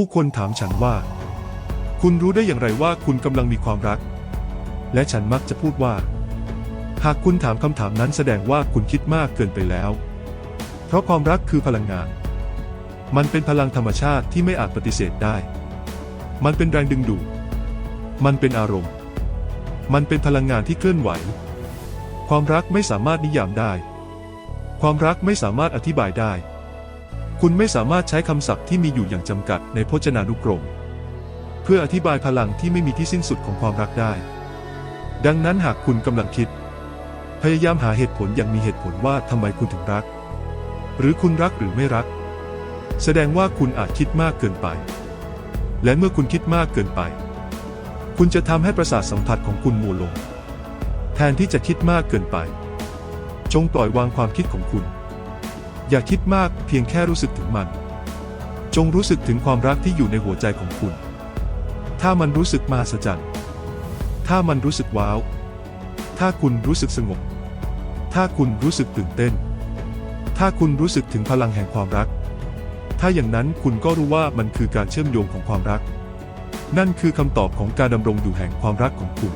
ผู้คนถามฉันว่า คุณรู้ได้อย่างไรว่าคุณกำลังมีความรัก และฉันมักจะพูดว่า หากคุณถามคำถามนั้นแสดงว่าคุณคิดมากเกินไปแล้ว เพราะความรักคือพลังงาน มันเป็นพลังธรรมชาติที่ไม่อาจปฏิเสธได้ มันเป็นแรงดึงดูด มันเป็นอารมณ์ มันเป็นพลังงานที่เคลื่อนไหว ความรักไม่สามารถนิยามได้ ความรักไม่สามารถอธิบายได้ คุณไม่สามารถใช้คำศัพท์ที่มีอยู่อย่างจำกัดในพจนานุกรม เพื่ออธิบายพลังที่ไม่มีที่สิ้นสุดของความรักได้ ดังนั้นหากคุณกำลังคิด พยายามหาเหตุผลอย่างมีเหตุผลว่าทำไมคุณถึงรัก หรือคุณรักหรือไม่รัก แสดงว่าคุณอาจคิดมากเกินไป และเมื่อคุณคิดมากเกินไป คุณจะทำให้ประสาทสัมผัสของคุณมัวลง แทนที่จะคิดมากเกินไป จงปล่อยวางความคิดของคุณ อย่าคิดมากเพียงแค่รู้สึกถึงมัน จงรู้สึกถึงความรักที่อยู่ในหัวใจของคุณ ถ้ามันรู้สึกมหัศจรรย์ถ้ามันรู้สึกว้าว ถ้าคุณรู้สึกสงบ ถ้าคุณรู้สึกตื่นเต้น ถ้าคุณรู้สึกถึงพลังแห่งความรัก ถ้าอย่างนั้นคุณก็รู้ว่ามันคือการเชื่อมโยงของความรัก นั่นคือคำตอบของการดำรงอยู่แห่งความรักของคุณ